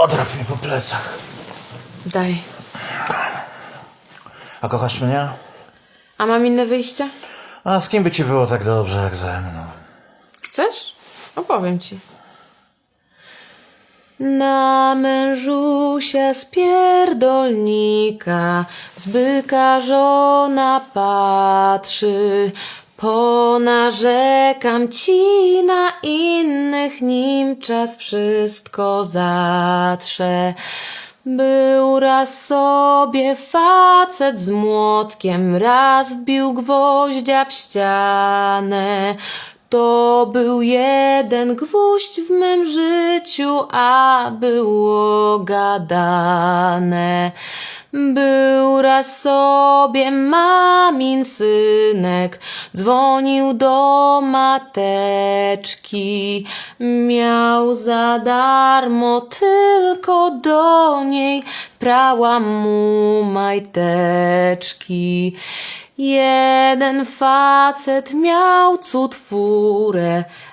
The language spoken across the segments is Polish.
Podrap mnie po plecach. Daj. A kochasz mnie? A mam inne wyjście? A z kim by ci było tak dobrze jak ze mną? Chcesz? Opowiem ci. Na mężusia z pierdolnika z byka żona patrzy. Ponarzekam ci na innych, nim czas wszystko zatrze. Był raz sobie facet z młotkiem, raz bił gwoździa w ścianę. To był jeden gwóźdź w mym życiu, a było gadane. Był raz sobie mamin synek, dzwonił do mateczki. Miał za darmo tylko do niej, prała mu majteczki. Jeden facet miał cud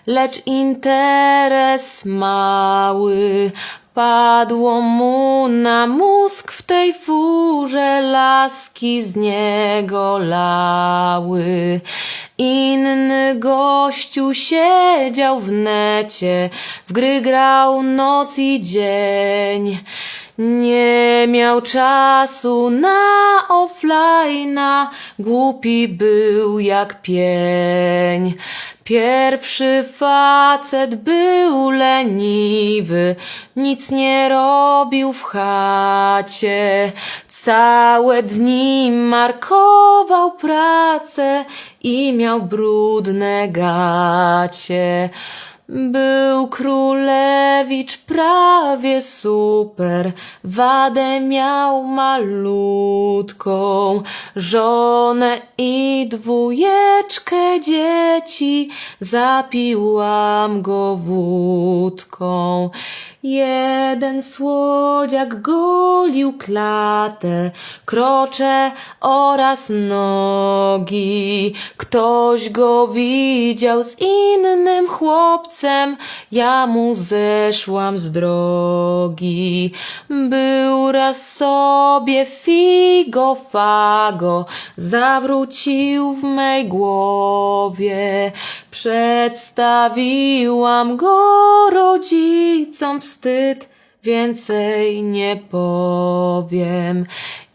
lecz interes mały. Padło mu na mózg w tej furze, laski z niego lały. Inny gościu siedział w necie, w gry grał noc i dzień. Nie miał czasu na offline'a, głupi był jak pień. Pierwszy facet był leniwy, nic nie robił w chacie. Całe dni markował pracę i miał brudne gacie. Był królewicz prawie super, wadę miał malutką, żonę i dwójeczkę dzieci, zapiłam go wódką. Jeden słodziak golił klatę, krocze oraz nogi. Ktoś go widział z innym chłopcem, ja mu zeszłam z drogi. Był raz sobie figo fago, zawrócił w mej głowie. Przedstawiłam go rodzicom wstyd, więcej nie powiem.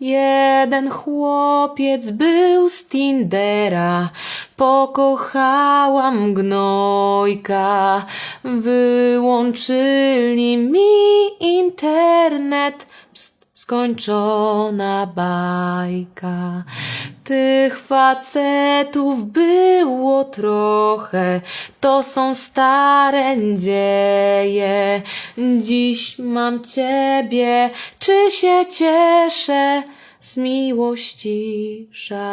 Jeden chłopiec był z Tindera, pokochałam gnojka. Wyłączyli mi internet, pst, skończona bajka. Tych facetów było trochę, to są stare dzieje. Dziś mam ciebie, czy się cieszę, z miłości szaleję.